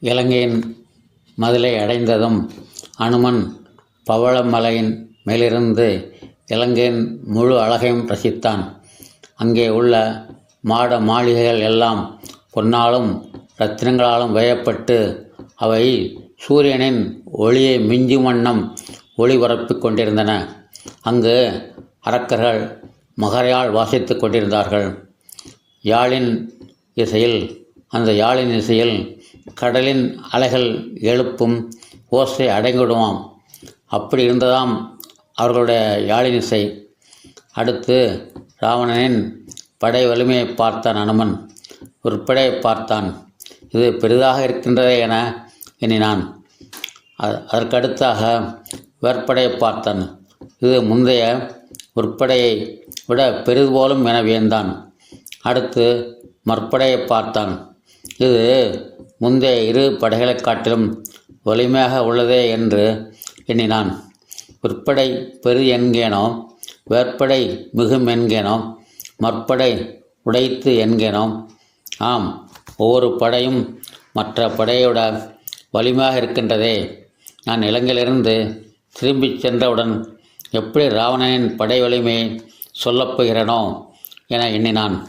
இலங்கையின் மதிலை அடைந்ததும் அனுமன் பவளமலையின் மேலிருந்து இலங்கையின் முழு அழகையும் ரசித்தான். அங்கே உள்ள மாட மாளிகைகள் எல்லாம் பொன்னாலும் ரத்தினங்களாலும் வேயப்பட்டு அவை சூரியனின் ஒளியை மிஞ்சும் வண்ணம் ஒளிபரப்பிக் கொண்டிருந்தன. அங்கு அரக்கர்கள் மகரையால் வாசித்துக் கொண்டிருந்தார்கள். யாழின் இசையில் அந்த யாழின் இசையில் கடலின் அலைகள் எழுப்பும் ஓசை அடங்கிவிடுவாம் அப்படி இருந்ததாம் அவர்களுடைய யாழின் இசை அடுத்து ராவணனின் படை வலிமையை பார்த்தான் அனுமன். ஒரு படையை பார்த்தான். இது பெரிதாக இருக்கின்றதே என எண்ணினான். அதற்கடுத்தாக வேற்படையை பார்த்தான். இது முந்தைய உற்படையை விட பெரிது போலும் என வியந்தான். அடுத்து மற்படையை பார்த்தான். இது முந்தைய இரு படைகளைக் காட்டிலும் வலிமையாக உள்ளதே என்று எண்ணினான். உற்படை பெரு என்கேனோ வேற்படை மிகும் என்கேனோ மற்படை உடைத்து என்கேனோ ஆம் ஒவ்வொரு படையும் மற்ற படையோட வலிமையாக இருக்கின்றதே. நான் இலங்கையிலிருந்து திரும்பிச் சென்றவுடன் எப்படி ராவணனின் படை வலிமையை சொல்லப்போகிறேனோ என எண்ணினான்.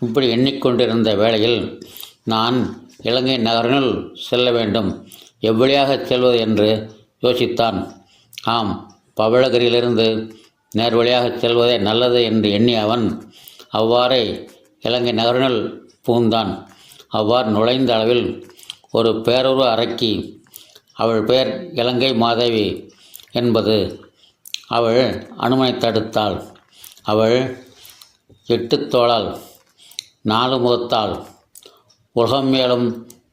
இப்படி எண்ணிக்கொண்டிருந்த வேளையில் நான் இலங்கை நகரினுள் செல்ல வேண்டும். எவ்வழியாக செல்வது என்று யோசித்தான். ஆம் பவழகிரியிலிருந்து நேர்வழியாக செல்வதே நல்லது என்று எண்ணிய அவன் அவ்வாறே இலங்கை நகரினுள் பூந்தான் அவ்வாறு நுழைந்த அளவில் ஒரு பேரூர் அரக்கி அவள் பெயர் இலங்கை மாதவி என்பது அவள் அனுமனை தடுத்தாள். அவள் எட்டு தோளால் நாலு முகத்தாள் உலகமேலும்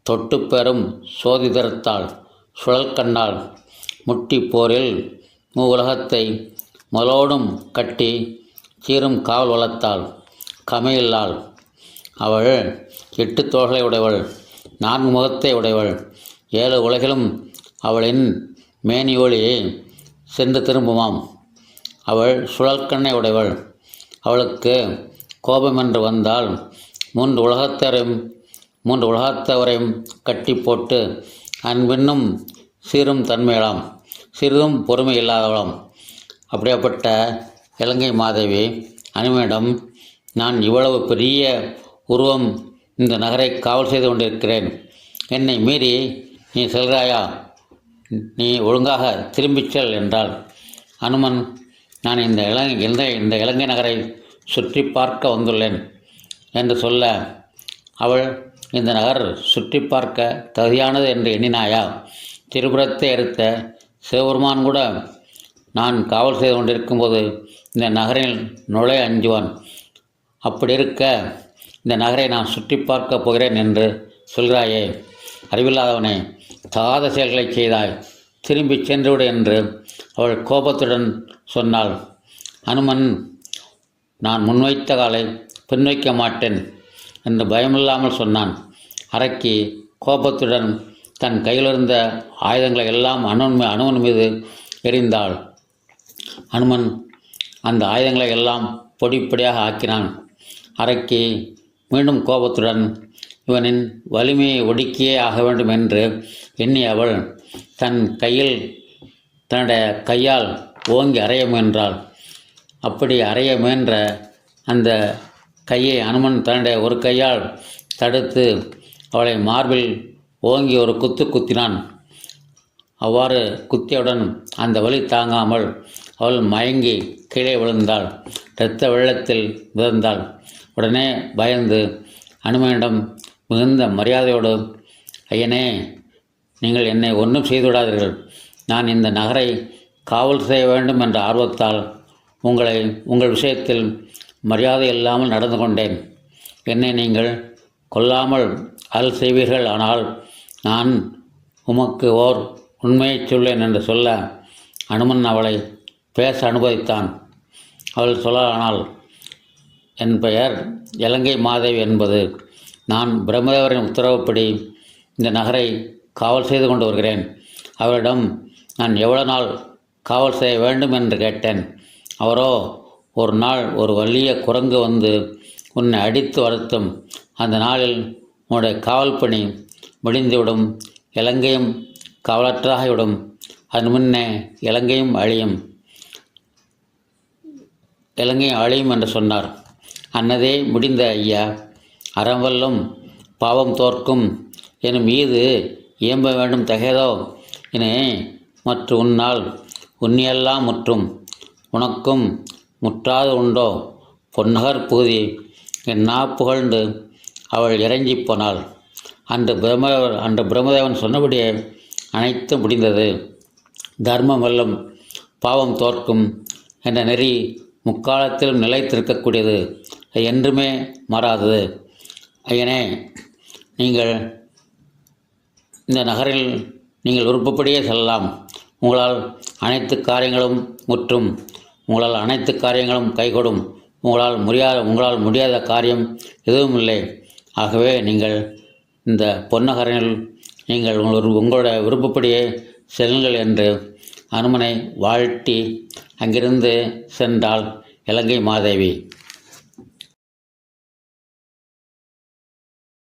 தொட்டு பெறும் சோதிதரத்தால் சுழல் கண்ணாள் முட்டி போரில் மூ உலகத்தை கட்டி சீரும் காவல் வளர்த்தாள் கமையில்லாள் அவள் எட்டு தோள்களை உடையவள் நான்கு முகத்தை உடையவள். ஏழு உலகிலும் அவளின் மேனி சென்று திரும்புமாம். அவள் சுழற்கண்ணை உடையவள். அவளுக்கு கோபம் என்று வந்தால் மூன்று உலகத்தரும் மூன்று உலகத்தவரையும் கட்டி போட்டு அன்பின்னும் சீரும் தன்மையலாம் சிறிதும் பொறுமை இல்லாதவளாம். அப்படியாப்பட்ட இலங்கை மாதவி அனுமனிடம் நான் இவ்வளவு பெரிய உருவம் இந்த நகரை காவல் செய்து கொண்டிருக்கிறேன். என்னை மீறி நீ செல்கிறாயா? நீ ஒழுங்காக திரும்பிச் செல் என்றாள். அனுமன் நான் இந்த இலங்கை இந்த இந்த இலங்கை நகரை சுற்றி பார்க்க வந்துள்ளேன் என்று சொல்ல அவள் இந்த நகர் சுற்றி பார்க்க தகுதியானது என்று எண்ணினாயா? திருபுரத்தை எடுத்த சிவபெருமான் கூட நான் காவல் செய்து கொண்டிருக்கும்போது இந்த நகரில் நுழை அஞ்சுவான். அப்படி இருக்க இந்த நகரை நான் சுற்றி பார்க்கப் போகிறேன் என்று சொல்கிறாயே. அறிவில்லாதவனே தகாத செயல்களை செய்தாய். திரும்பிச் சென்றுவிடு என்று அவள் கோபத்துடன் சொன்னாள். அனுமன் நான் முன்வைத்த காலை பின்வைக்க மாட்டேன் என்று பயமில்லாமல் சொன்னான். அரக்கி கோபத்துடன் தன் கையிலிருந்த ஆயுதங்களை எல்லாம் அனுமன் அனுமன் மீது எரிந்தாள் அனுமன் அந்த ஆயுதங்களை எல்லாம் பொடிப்பொடியாக ஆக்கினான். அரக்கி மீண்டும் கோபத்துடன் இவனின் வலிமையை ஒடுக்கியே ஆக வேண்டும் என்று எண்ணி அவள் தன் கையில் தன்னுடைய கையால் ஓங்கி அறைய முயன்றாள். அப்படி அறைய முயன்ற அந்த கையை அனுமன் தன்னுடைய ஒரு கையால் தடுத்து அவளை மார்பில் ஓங்கி ஒரு குத்து குத்தினான். அவ்வாறு குத்தியவுடன் அந்த வலி தாங்காமல் அவள் மயங்கி கீழே விழுந்தாள். இரத்த வெள்ளத்தில் மிதந்தாள் உடனே பயந்து அனுமனிடம் மிகுந்த மரியாதையோடு ஐயனே நீங்கள் என்னை ஒன்றும் செய்துவிடாதீர்கள். நான் இந்த நகரை காவல் செய்ய வேண்டும் என்ற ஆர்வத்தால் உங்களை உங்கள் விஷயத்தில் மரியாதை இல்லாமல் நடந்து கொண்டேன். என்னை நீங்கள் கொல்லாமல் அல் செய்வீர்கள். ஆனால் நான் உமக்கு ஓர் உண்மையைச் சொல்லேன் என்று சொல்ல அனுமன் அவளை பேச அனுமதித்தான். அவள் சொல்லலானால் என் பெயர் இலங்கை மாதேவி என்பது. நான் பிரம்மதேவரின் உத்தரவுப்படி இந்த நகரை காவல் செய்து கொண்டு வருகிறேன். அவரிடம் நான் எவ்வளோ நாள் காவல் செய்ய வேண்டும் என்று கேட்டேன். அவரோ ஒரு நாள் ஒரு வலிய குரங்கு வந்து உன்னை அடித்து வருத்தும். அந்த நாளில் உன்னோட காவல் பணி முடிந்துவிடும். இலங்கையும் காவலற்றாகிவிடும். அதன் முன்னே இலங்கையும் அழியும். இலங்கையும் அழியும் என்று சொன்னார். அன்னதே முடிந்த ஐயா. அறவல்லும் பாவம் தோற்கும். எனும் ஈது இயம்ப வேண்டும் தகையதோ என மற்ற உன்னால் உன்னியெல்லாம் முற்றும். உனக்கும் முற்றாது உண்டோ? பொன்னகர் பூதி என் நா புகழ்ந்து அவள் இறங்கி போனாள். அந்த பிரம்ம அந்த பிரம்மதேவன் சொன்னபடியே அனைத்தும் முடிந்தது. தர்மம் வல்லம் பாவம் தோற்கும் என்ற நெறி முக்காலத்திலும் நிலைத்திருக்கக்கூடியது. என்றுமே மாறாதது. ஐயனே நீங்கள் இந்த நகரில் நீங்கள் விருப்பப்படியே செல்லலாம். உங்களால் அனைத்து காரியங்களும் முற்றும். உங்களால் அனைத்து காரியங்களும் கைகொடும். உங்களால் முடியாத உங்களால் முடியாத காரியம் எதுவும் இல்லை ஆகவே நீங்கள் இந்த பொன்னகரில் நீங்கள் உங்களோட உங்களுடைய விருப்பப்படியே செல்லுங்கள் என்று அனுமனை வாழ்த்தி அங்கிருந்து சென்றாள் இலங்கை மாதேவி.